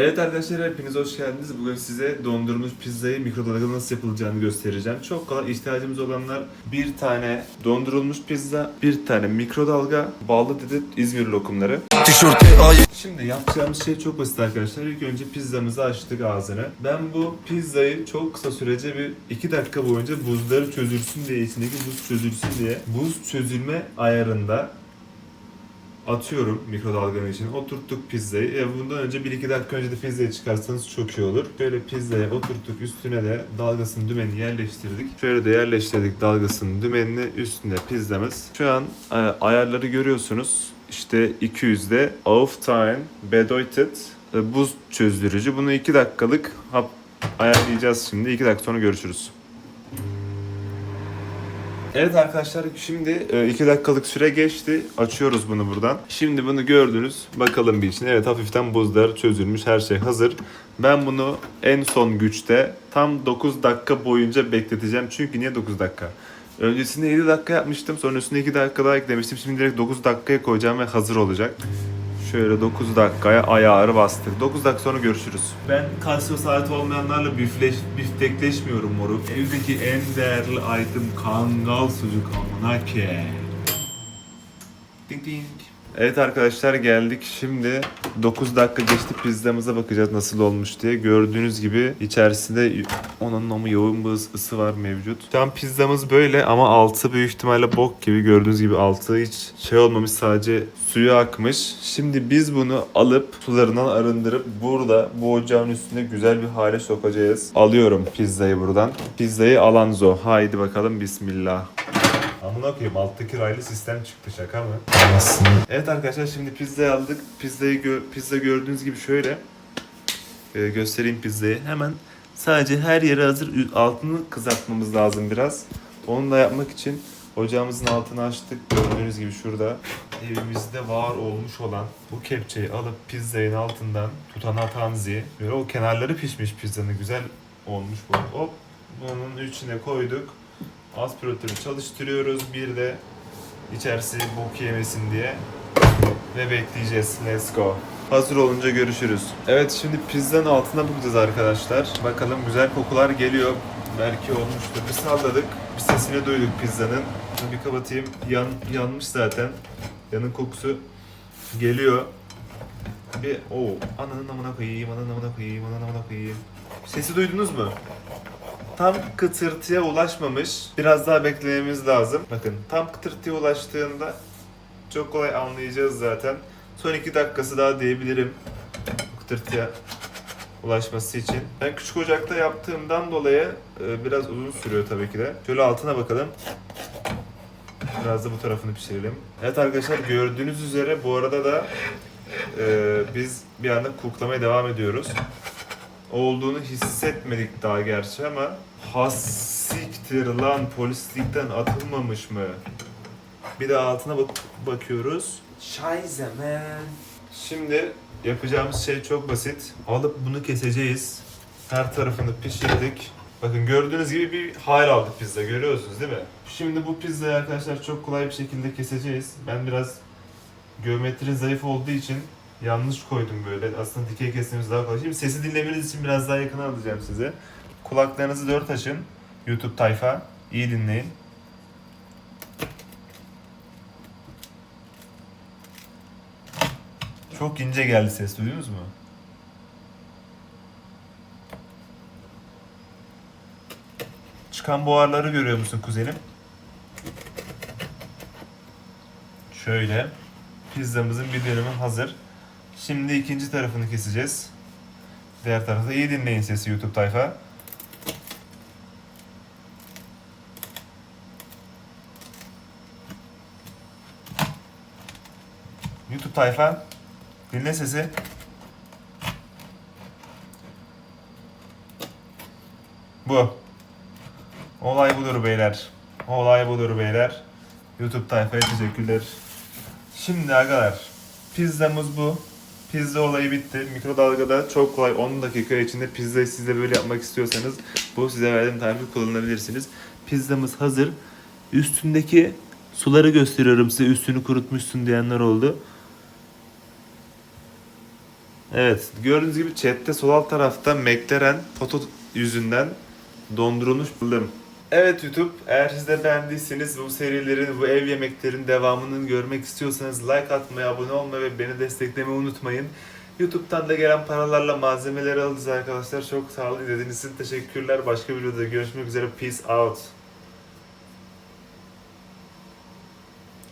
Evet arkadaşlar hepiniz hoş geldiniz. Bugün size dondurulmuş pizzayı mikrodalgada nasıl yapılacağını göstereceğim. Çok kolay ihtiyacımız olanlar bir tane dondurulmuş pizza, bir tane mikrodalga, ballı dedet İzmir lokumları. Şimdi yapacağımız şey çok basit arkadaşlar. İlk önce pizzamızı açtık ağzını. Ben bu pizzayı çok kısa sürece bir 2 dakika boyunca buzları çözülsün diye içindeki buz çözülsün diye buz çözülme ayarında atıyorum mikrodalganın içine. Oturttuk pizzayı. E bundan önce 1-2 dakika önce de pizzayı çıkarsanız çok iyi olur. Şöyle pizzaya oturttuk. Üstüne de dalgasının dümenini yerleştirdik. Şöyle de yerleştirdik dalgasının dümenini. Üstünde pizzamız. Şu an e, ayarları görüyorsunuz. İşte 200'de Auf Time Bedeutet e, buz çözdürücü. Bunu 2 dakikalık hap ayarlayacağız şimdi. 2 dakika sonra görüşürüz. Evet arkadaşlar şimdi 2 dakikalık süre geçti. Açıyoruz bunu buradan. Şimdi bunu gördünüz. Bakalım bir içine. Evet hafiften buzlar çözülmüş. Her şey hazır. Ben bunu en son güçte tam 9 dakika boyunca bekleteceğim. Çünkü niye 9 dakika? Öncesinde 7 dakika yapmıştım. Sonra üstüne 2 dakika daha eklemiştim. Şimdi direkt 9 dakikaya koyacağım ve hazır olacak. Şöyle 9 dakikaya ayarı bastık. 9 dakika sonra görüşürüz. Ben Casio saati olmayanlarla bifleş, biftekleşmiyorum moruk. Evdeki en değerli item kangal sucuk amına ke. Ding ding. Evet arkadaşlar geldik. Şimdi 9 dakika geçti pizzamıza bakacağız nasıl olmuş diye. Gördüğünüz gibi içerisinde onun ama yoğun bir ıs- ısı var mevcut. Şu an pizzamız böyle ama altı büyük ihtimalle bok gibi. Gördüğünüz gibi altı hiç şey olmamış sadece suyu akmış. Şimdi biz bunu alıp sularından arındırıp burada bu ocağın üstünde güzel bir hale sokacağız. Alıyorum pizzayı buradan. Pizzayı Alanzo. Haydi bakalım bismillah. Amına koyayım alttaki raylı sistem çıktı şaka mı? Evet arkadaşlar şimdi pizzayı aldık. Pizzayı gö- pizza gördüğünüz gibi şöyle Ee, göstereyim pizzayı. Hemen sadece her yeri hazır. Altını kızartmamız lazım biraz. Onu da yapmak için ocağımızın altını açtık. Gördüğünüz gibi şurada evimizde var olmuş olan bu kepçeyi alıp pizzanın altından tutana tanzi. Böyle o kenarları pişmiş pizzanın güzel olmuş bu. Hop bunun içine koyduk. Aspiratörü çalıştırıyoruz. Bir de içerisi bok yemesin diye ve bekleyeceğiz. Let's go. Hazır olunca görüşürüz. Evet şimdi pizzanın altına bakacağız arkadaşlar. Bakalım güzel kokular geliyor. Belki olmuştur. Bir salladık. Bir sesini duyduk pizzanın. Şunu bir kapatayım. Yan, yanmış zaten. Yanın kokusu geliyor. Bir o ananın amına koyayım, ananın amına koyayım, ananın amına koyayım. Sesi duydunuz mu? Tam kıtırtıya ulaşmamış. Biraz daha beklememiz lazım. Bakın tam kıtırtıya ulaştığında çok kolay anlayacağız zaten. Son iki dakikası daha diyebilirim. Kıtırtıya ulaşması için. Ben küçük ocakta yaptığımdan dolayı e, biraz uzun sürüyor tabii ki de. Şöyle altına bakalım. Biraz da bu tarafını pişirelim. Evet arkadaşlar gördüğünüz üzere bu arada da e, biz bir anda kuklamaya devam ediyoruz olduğunu hissetmedik daha gerçi ama Hassiktir lan polislikten atılmamış mı? Bir de altına bak bakıyoruz. Scheiße man. Şimdi yapacağımız şey çok basit. Alıp bunu keseceğiz. Her tarafını pişirdik. Bakın gördüğünüz gibi bir hal aldık pizza görüyorsunuz değil mi? Şimdi bu pizzayı arkadaşlar çok kolay bir şekilde keseceğiz. Ben biraz geometri zayıf olduğu için yanlış koydum böyle. Aslında dikey kesmemiz daha kolay. Şimdi sesi dinlemeniz için biraz daha yakına alacağım size. Kulaklarınızı dört açın. YouTube tayfa. İyi dinleyin. Çok ince geldi ses duydunuz mu? Çıkan buharları görüyor musun kuzenim? Şöyle. Pizzamızın bir dönümü hazır. Şimdi ikinci tarafını keseceğiz. Diğer tarafta iyi dinleyin sesi YouTube tayfa. YouTube tayfa. Dinle sesi. Bu. Olay budur beyler. Olay budur beyler. YouTube tayfaya teşekkürler. Şimdi arkadaşlar pizzamız bu. Pizza olayı bitti. Mikrodalgada çok kolay 10 dakika içinde pizzayı siz de böyle yapmak istiyorsanız bu size verdiğim tarifi kullanabilirsiniz. Pizzamız hazır. Üstündeki suları gösteriyorum size üstünü kurutmuşsun diyenler oldu. Evet gördüğünüz gibi chatte sol alt tarafta McLaren foto yüzünden dondurulmuş buldum. Evet YouTube eğer siz de beğendiyseniz bu serilerin bu ev yemeklerin devamını görmek istiyorsanız like atmayı, abone olmayı ve beni desteklemeyi unutmayın. YouTube'dan da gelen paralarla malzemeleri alacağız arkadaşlar. Çok sağ olun. İzlediğiniz için teşekkürler. Başka bir videoda görüşmek üzere. Peace out.